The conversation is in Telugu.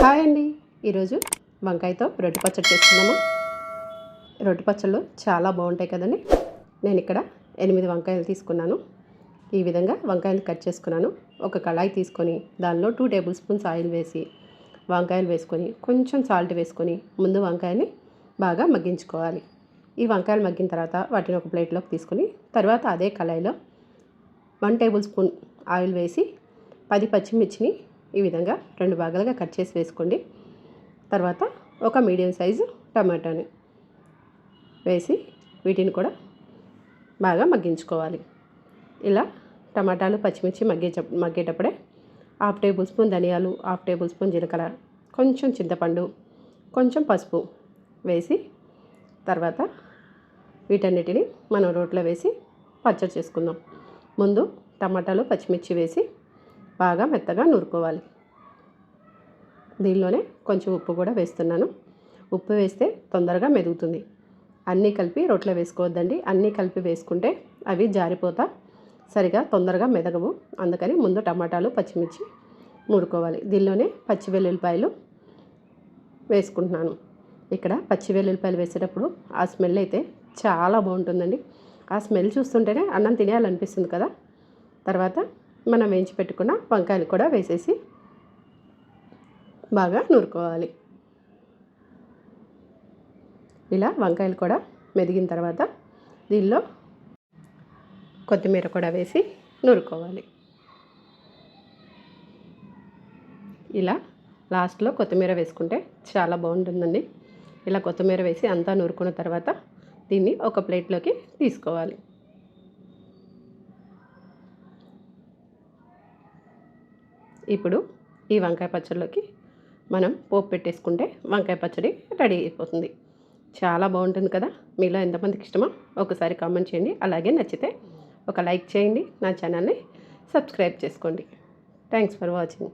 హాయ్ అండి. ఈరోజు వంకాయతో రొట్టె పచ్చడి చేస్తున్నాము? రొట్టె పచ్చళ్ళు చాలా బాగుంటాయి కదండి. నేను ఇక్కడ ఎనిమిది వంకాయలు తీసుకున్నాను. ఈ విధంగా వంకాయలు కట్ చేసుకున్నాను. ఒక కళాయి తీసుకొని దానిలో టూ టేబుల్ స్పూన్స్ ఆయిల్ వేసి వంకాయలు వేసుకొని కొంచెం సాల్ట్ వేసుకొని ముందు వంకాయని బాగా మగ్గించుకోవాలి. ఈ వంకాయలు మగ్గిన తర్వాత వాటిని ఒక ప్లేట్లోకి తీసుకొని తర్వాత అదే కళాయిలో వన్ టేబుల్ స్పూన్ ఆయిల్ వేసి పది పచ్చిమిర్చిని ఈ విధంగా రెండు భాగాలుగా కట్ చేసి వేసుకోండి. తర్వాత ఒక మీడియం సైజు టమాటాని వేసి వీటిని కూడా బాగా మగ్గించుకోవాలి. ఇలా టమాటాలు పచ్చిమిర్చి మగ్గే మగ్గేటప్పుడే హాఫ్ టేబుల్ స్పూన్ ధనియాలు హాఫ్ టేబుల్ స్పూన్ జీలకర్ర కొంచెం చింతపండు కొంచెం పసుపు వేసి తర్వాత వీటన్నిటిని మనం రోట్లో వేసి పచ్చడి చేసుకుందాం. ముందు టమాటాలు పచ్చిమిర్చి వేసి బాగా మెత్తగా నూరుకోవాలి. దీనిలోనే కొంచెం ఉప్పు కూడా వేస్తున్నాను. ఉప్పు వేస్తే తొందరగా మెదుగుతుంది. అన్నీ కలిపి రొట్టెలో వేసుకోవద్దండి. అన్నీ కలిపి వేసుకుంటే అవి జారిపోతా సరిగా తొందరగా మెదగవు. అందుకని ముందు టమాటాలు పచ్చిమిర్చి నూరుకోవాలి. దీనిలోనే పచ్చి వెల్లుల్లిపాయలు వేసుకుంటున్నాను. ఇక్కడ పచ్చి వెల్లుల్లిపాయలు వేసేటప్పుడు ఆ స్మెల్ అయితే చాలా బాగుంటుందండి. ఆ స్మెల్ చూస్తుంటేనే అన్నం తినేయాలనిపిస్తుంది కదా. తర్వాత మనం వేయించి పెట్టుకున్న వంకాయలు కూడా వేసేసి బాగా నూరుకోవాలి. ఇలా వంకాయలు కూడా మెదిగిన తర్వాత దీనిలో కొత్తిమీర కూడా వేసి నూరుకోవాలి. ఇలా లాస్ట్లో కొత్తిమీర వేసుకుంటే చాలా బాగుంటుందండి. ఇలా కొత్తిమీర వేసి అంతా నూరుకున్న తర్వాత దీన్ని ఒక ప్లేట్లోకి తీసుకోవాలి. ఇప్పుడు ఈ వంకాయ పచ్చడిలోకి మనం పోపు పెట్టేసుకుంటే వంకాయ పచ్చడి రెడీ అయిపోతుంది. చాలా బాగుంటుంది కదా? మీలో ఎంతమందికి ఇష్టమో ఒకసారి కామెంట్ చేయండి. అలాగే నచ్చితే ఒక లైక్ చేయండి. నా ఛానల్ని సబ్స్క్రైబ్ చేసుకోండి. Thanks for watching.